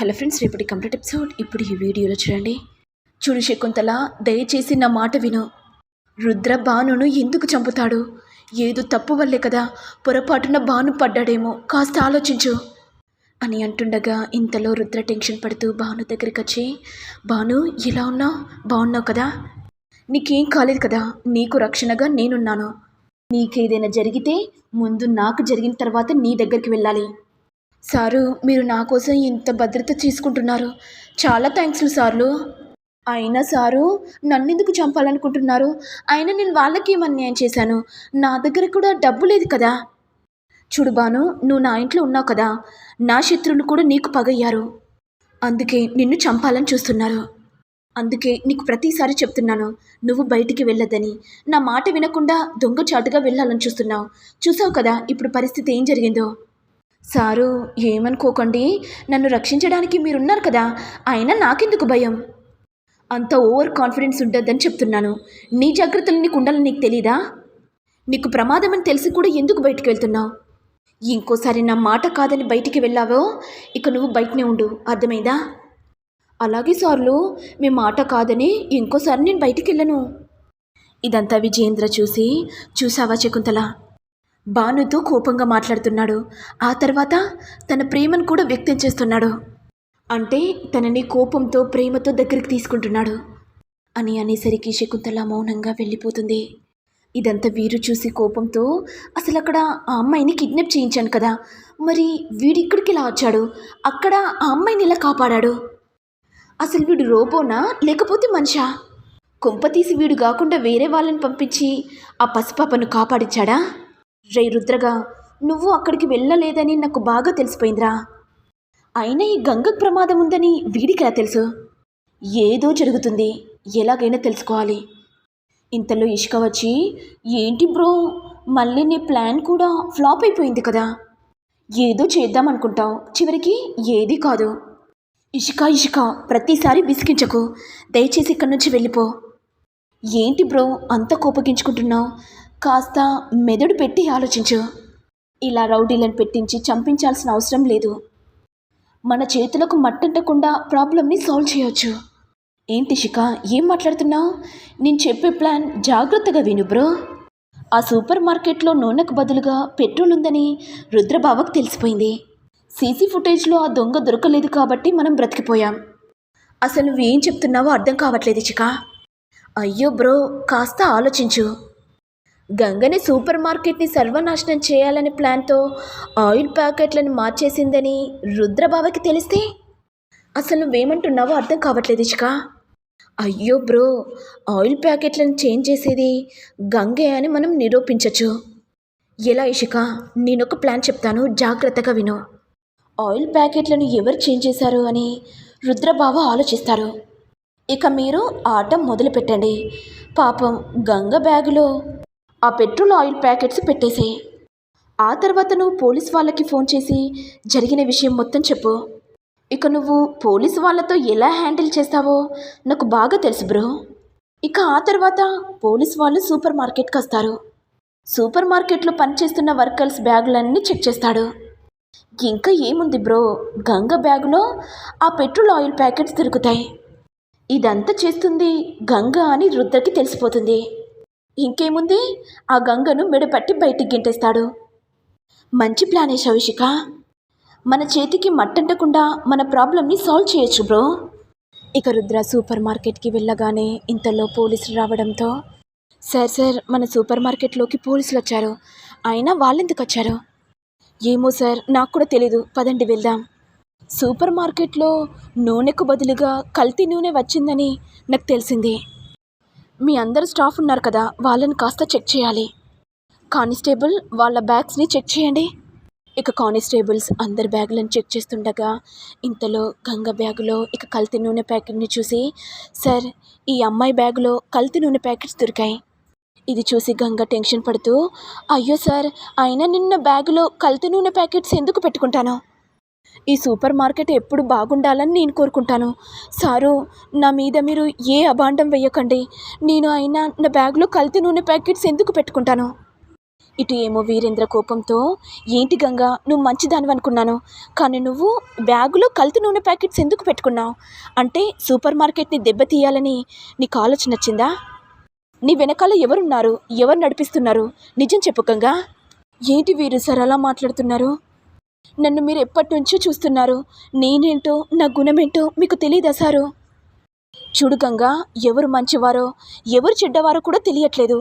Hello friends రేపటి complete episode. ఇప్పుడు ఈ వీడియోలో చూడండి. చూడు శకుంతల దయచేసి నా మాట విను. రుద్ర భానును ఎందుకు చంపుతాడు? ఏదో తప్పు వల్లే కదా పొరపాటున బాను పడ్డాడేమో. కాస్త ఆలోచించు. అని అంటుండగా ఇంతలో రుద్ర టెన్షన్ పడుతూ భాను దగ్గరికి వచ్చి భాను ఎలా ఉన్నావు? బాగున్నావు కదా? నీకేం కాలేదు కదా? నీకు రక్షణగా నేనున్నాను. నీకేదైనా జరిగితే ముందు నాకు జరిగిన తర్వాత నీ దగ్గరికి వెళ్ళాలి. సారు మీరు నా కోసం ఇంత భద్రత తీసుకుంటున్నారు. చాలా థ్యాంక్స్లు సార్లు. అయినా సారు నన్నెందుకు చంపాలనుకుంటున్నారు? అయినా నేను వాళ్ళకి ఏం చేశాను? నా దగ్గర కూడా డబ్బు లేదు కదా. చూడు బాను నువ్వు నా ఇంట్లో ఉన్నావు కదా. నా శత్రువులు కూడా నీకు పగయ్యారు. అందుకే నిన్ను చంపాలని చూస్తున్నారు. అందుకే నీకు ప్రతిసారి చెప్తున్నాను నువ్వు బయటికి వెళ్ళొద్దని. నా మాట వినకుండా దొంగచాటుగా వెళ్ళాలని చూస్తున్నావు. చూసావు కదా ఇప్పుడు పరిస్థితి ఏం జరిగిందో? సారు ఏమనుకోకండి. నన్ను రక్షించడానికి మీరున్నారు కదా. అయినా నాకెందుకు భయం? అంత ఓవర్ కాన్ఫిడెన్స్ ఉండొద్దని చెప్తున్నాను. నీ జాగ్రత్తలు నీకు ఉండాలని నీకు తెలీదా? నీకు ప్రమాదం అని తెలిసి కూడా ఎందుకు బయటికి వెళ్తున్నావు? ఇంకోసారి నా మాట కాదని బయటికి వెళ్ళావో? ఇక నువ్వు బయటనే ఉండు. అర్థమైందా? అలాగే సార్లు మీ మాట కాదని ఇంకోసారి నేను బయటికి వెళ్ళను. ఇదంతా విజయేంద్ర చూసి చూసావా శకుంతల? భానుతో కోపంగా మాట్లాడుతున్నాడు. ఆ తర్వాత తన ప్రేమను కూడా వ్యక్తం చేస్తున్నాడు. అంటే తనని కోపంతో ప్రేమతో దగ్గరికి తీసుకుంటున్నాడు. అని అనేసరికి శకుంతల మౌనంగా వెళ్ళిపోతుంది. ఇదంతా వీరు చూసి కోపంతో అసలు అక్కడ ఆ అమ్మాయిని కిడ్నాప్ చేయించాను కదా. మరి వీడిక్కడికి ఇలా వచ్చాడు? అక్కడ ఆ అమ్మాయిని ఇలా కాపాడాడు? అసలు వీడు రోబోనా? లేకపోతే మనిషా? కొంపతీసి వీడు కాకుండా వేరే వాళ్ళని పంపించి ఆ పసిపాపను కాపాడించాడా? రే రుద్రగా నువ్వు అక్కడికి వెళ్ళలేదని నాకు బాగా తెలిసిపోయిందిరా. అయినా ఈ గంగకు ప్రమాదం ఉందని వీడికి ఎలా తెలుసు? ఏదో జరుగుతుంది. ఎలాగైనా తెలుసుకోవాలి. ఇంతలో ఇష్క వచ్చి ఏంటి బ్రో మళ్ళీ నీ ప్లాన్ కూడా ఫ్లాప్ అయిపోయింది కదా. ఏదో చేద్దాం అనుకుంటావు. చివరికి ఏది కాదు. ఇషిక ఇషిక ప్రతిసారి విసిగించకు. దయచేసి ఇక్కడి నుంచి వెళ్ళిపో. ఏంటి బ్రో అంత కోపగించుకుంటున్నావు? కాస్త మెదడు పెట్టి ఆలోచించు. ఇలా రౌడీలను పెట్టించి చంపించాల్సిన అవసరం లేదు. మన చేతులకు మట్టంటకుండా ప్రాబ్లమ్ని సాల్వ్ చేయొచ్చు. ఏంటి శిఖ ఏం మాట్లాడుతున్నావు? నేను చెప్పే ప్లాన్ జాగ్రత్తగా విను బ్రో. ఆ సూపర్ మార్కెట్లో నూనెకు బదులుగా పెట్రోల్ ఉందని రుద్రబావకు తెలిసిపోయింది. సీసీ ఫుటేజ్లో ఆ దొంగ దొరకలేదు కాబట్టి మనం బ్రతికిపోయాం. అసలు నువ్వేం చెప్తున్నావో అర్థం కావట్లేదు చిక అయ్యో బ్రో కాస్త ఆలోచించు. గంగని సూపర్ మార్కెట్ని సర్వనాశనం చేయాలనే ప్లాన్తో ఆయిల్ ప్యాకెట్లను మార్చేసిందని రుద్రబావకి తెలిస్తే అసలు నువ్వేమంటున్నావో అర్థం కావట్లేదు ఇష్క. అయ్యో బ్రో ఆయిల్ ప్యాకెట్లను చేంజ్ చేసేది గంగే అని మనం నిరూపించవచ్చు ఎలా ఇషిక నేనొక ప్లాన్ చెప్తాను జాగ్రత్తగా విను. ఆయిల్ ప్యాకెట్లను ఎవరు చేంజ్ చేశారు అని రుద్రబావ ఆలోచిస్తారు. ఇక మీరు ఆట మొదలు పెట్టండి పాపం గంగ బ్యాగులో ఆ పెట్రోల్ ఆయిల్ ప్యాకెట్స్ పెట్టేసేయి. ఆ తర్వాత నువ్వు పోలీస్ వాళ్ళకి ఫోన్ చేసి జరిగిన విషయం మొత్తం చెప్పు. ఇక నువ్వు పోలీస్ వాళ్ళతో ఎలా హ్యాండిల్ చేస్తావో నాకు బాగా తెలుసు బ్రో. ఇక ఆ తర్వాత పోలీస్ వాళ్ళు సూపర్ మార్కెట్కి వస్తారు. సూపర్ మార్కెట్లో పనిచేస్తున్న వర్కర్స్ బ్యాగులన్నీ చెక్ చేస్తాడు. ఇంకా ఏముంది బ్రో గంగ బ్యాగులో ఆ పెట్రోల్ ఆయిల్ ప్యాకెట్స్ దొరుకుతాయి. ఇదంతా చేస్తుంది గంగ అని రుద్రకి తెలిసిపోతుంది. ఇంకేముంది? ఆ గంగను మెడపట్టి బయటికి గింటేస్తాడు. మంచి ప్లానే శవిషిక మన చేతికి మట్టంటకుండా మన ప్రాబ్లమ్ని సాల్వ్ చేయొచ్చు బ్రో. ఇక రుద్ర సూపర్ మార్కెట్కి వెళ్ళగానే ఇంతలో పోలీసులు రావడంతో సార్ సార్ మన సూపర్ మార్కెట్లోకి పోలీసులు వచ్చారు. అయినా వాళ్ళెందుకు వచ్చారు? ఏమో సార్ నాకు కూడా తెలీదు. పదండి వెళ్దాం. సూపర్ మార్కెట్లో నూనెకు బదులుగా కల్తీ నూనె వచ్చిందని నాకు తెలిసింది. మీ అందరు స్టాఫ్ ఉన్నారు కదా వాళ్ళని కాస్త చెక్ చేయాలి. కానిస్టేబుల్ వాళ్ళ బ్యాగ్స్ని చెక్ చేయండి. ఇక కానిస్టేబుల్స్ అందరి బ్యాగులను చెక్ చేస్తుండగా ఇంతలో గంగ బ్యాగులో ఇక కల్తీ నూనె ప్యాకెట్ని చూసి సార్ ఈ అమ్మాయి బ్యాగులో కల్తీ నూనె ప్యాకెట్స్ దొరికాయి. ఇది చూసి గంగ టెన్షన్ పడుతూ అయ్యో సార్ అయినా నిన్న బ్యాగులో కల్తీ నూనె ప్యాకెట్స్ ఎందుకు పెట్టుకుంటాను? ఈ సూపర్ మార్కెట్ ఎప్పుడు బాగుండాలని నేను కోరుకుంటాను. సారు నా మీద మీరు ఏ అభాండం వేయకండి. నేను అయినా నా బ్యాగ్లో కల్తీ నూనె ప్యాకెట్స్ ఎందుకు పెట్టుకుంటాను? ఇటు ఏమో వీరేంద్ర కోపంతో ఏంటి గంగా నువ్వు మంచిదానివి అనుకున్నాను కానీ నువ్వు బ్యాగులో కల్తీ నూనె ప్యాకెట్స్ ఎందుకు పెట్టుకున్నావు? అంటే సూపర్ మార్కెట్ని దెబ్బతీయాలని నీకు ఆలోచన వచ్చిందా? నీ వెనకాల ఎవరున్నారు? ఎవరు నడిపిస్తున్నారు? నిజం చెప్పు గంగా. ఏంటి వీరు సార్ అలా మాట్లాడుతున్నారు? నన్ను మీరు ఎప్పటి నుంచో చూస్తున్నారు. నేనేంటో నా గుణమేంటో మీకు తెలియదా సారు? చూడు గంగా ఎవరు మంచివారో ఎవరు చెడ్డవారో కూడా తెలియట్లేదు.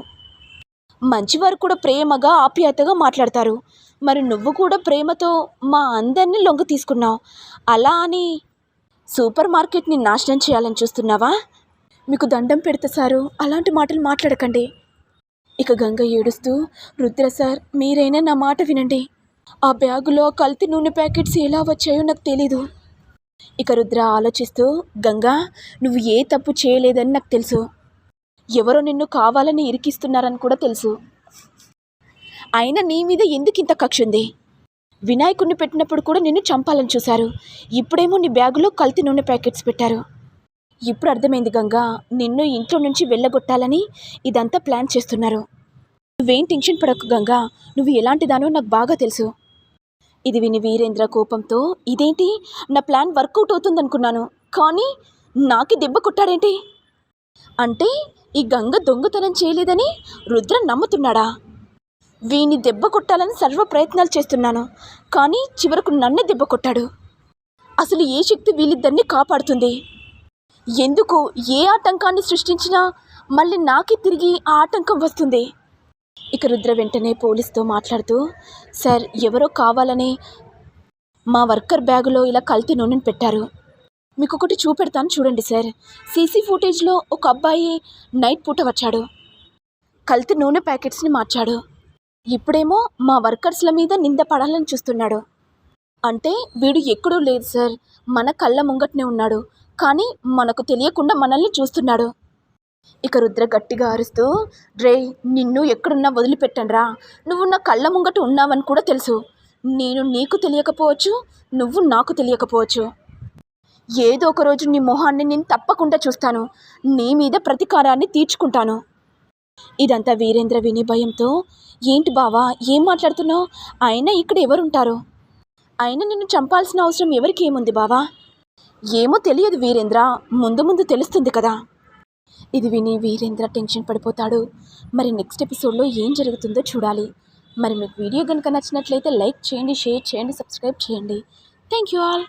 మంచివారు కూడా ప్రేమగా ఆప్యాయతగా మాట్లాడతారు. మరి నువ్వు కూడా ప్రేమతో మా అందరినీ లొంగ తీసుకున్నావు. అలా అని సూపర్ మార్కెట్ని నాశనం చేయాలని చూస్తున్నావా? మీకు దండం పెడతా సారు అలాంటి మాటలు మాట్లాడకండి. ఇక గంగ ఏడుస్తూ రుద్ర సార్ మీరైనా నా మాట వినండి. ఆ బ్యాగులో కల్తీ నూనె ప్యాకెట్స్ ఎలా వచ్చాయో నాకు తెలీదు. ఇక రుద్ర ఆలోచిస్తూ గంగా నువ్వు ఏ తప్పు చేయలేదని నాకు తెలుసు. ఎవరో నిన్ను కావాలని ఇరికిస్తున్నారని కూడా తెలుసు. అయినా నీ మీద ఎందుకు ఇంత కక్ష ఉంది? వినాయకుడిని పెట్టినప్పుడు కూడా నిన్ను చంపాలని చూశారు. ఇప్పుడేమో నీ బ్యాగులో కల్తీ నూనె ప్యాకెట్స్ పెట్టారు. ఇప్పుడు అర్థమైంది గంగా నిన్ను ఇంట్లో నుంచి వెళ్ళగొట్టాలని ఇదంతా ప్లాన్ చేస్తున్నారు. నువ్వేం టెన్షన్ పడకు గంగా నువ్వు ఎలాంటిదానో నాకు బాగా తెలుసు. ఇది విని వీరేంద్ర కోపంతో ఇదేంటి? నా ప్లాన్ వర్కౌట్ అవుతుందనుకున్నాను. కానీ నాకి దెబ్బ కొట్టాడేంటి అంటే ఈ గంగ దొంగతనం చేయలేదని రుద్ర నమ్ముతున్నాడా? వీని దెబ్బ కొట్టాలని సర్వ ప్రయత్నాలు చేస్తున్నాను. కానీ చివరకు నన్నే దెబ్బ కొట్టాడు. అసలు ఏ శక్తి వీళ్ళిద్దరిని కాపాడుతుంది? ఎందుకు ఏ ఆటంకాన్ని సృష్టించినా మళ్ళీ నాకే తిరిగి ఆ ఆటంకం వస్తుంది. ఇక రుద్ర వెంటనే పోలీస్తో మాట్లాడుతూ సార్ ఎవరో కావాలని మా వర్కర్ బ్యాగులో ఇలా కల్తీ నూనెను పెట్టారు. మీకు ఒకటి చూపెడతాను చూడండి సార్. సీసీ ఫుటేజ్లో ఒక అబ్బాయి నైట్ పూట వచ్చాడు. కల్తీ నూనె ప్యాకెట్స్ని మార్చాడు. ఇప్పుడేమో మా వర్కర్స్ల మీద నింద పడాలని చూస్తున్నాడు. అంటే వీడు ఎక్కడూ లేదు సార్. మన కళ్ళ ముంగట్నే ఉన్నాడు. కానీ మనకు తెలియకుండా మనల్ని చూస్తున్నాడు. ఇక రుద్ర గట్టిగా అరుస్తూ రే నిన్ను ఎక్కడున్నా వదిలిపెట్టండ్రా నువ్వు నా కళ్ళ ముంగట ఉన్నావని కూడా తెలుసు. నేను నీకు తెలియకపోవచ్చు నువ్వు నాకు తెలియకపోవచ్చు. ఏదో ఒక రోజు నీ మొహాన్ని నేను తప్పకుండా చూస్తాను. నీ మీద ప్రతీకారాన్ని తీర్చుకుంటాను. ఇదంతా వీరేంద్ర విని భయంతో ఏంటి బావా ఏం మాట్లాడుతున్నావు? అయినా ఇక్కడ ఎవరుంటారు? అయినా నిన్ను చంపాల్సిన అవసరం ఎవరికి ఏముంది బావా? ఏమో తెలియదు వీరేంద్ర. ముందు ముందు తెలుస్తుంది కదా. ఇది విని వీరేంద్ర టెన్షన్ పడిపోతాడు. మరి నెక్స్ట్ ఎపిసోడ్లో ఏం జరుగుతుందో చూడాలి. మరి మీకు వీడియో కనుక నచ్చినట్లయితే లైక్ చేయండి షేర్ చేయండి సబ్స్క్రైబ్ చేయండి. Thank you all.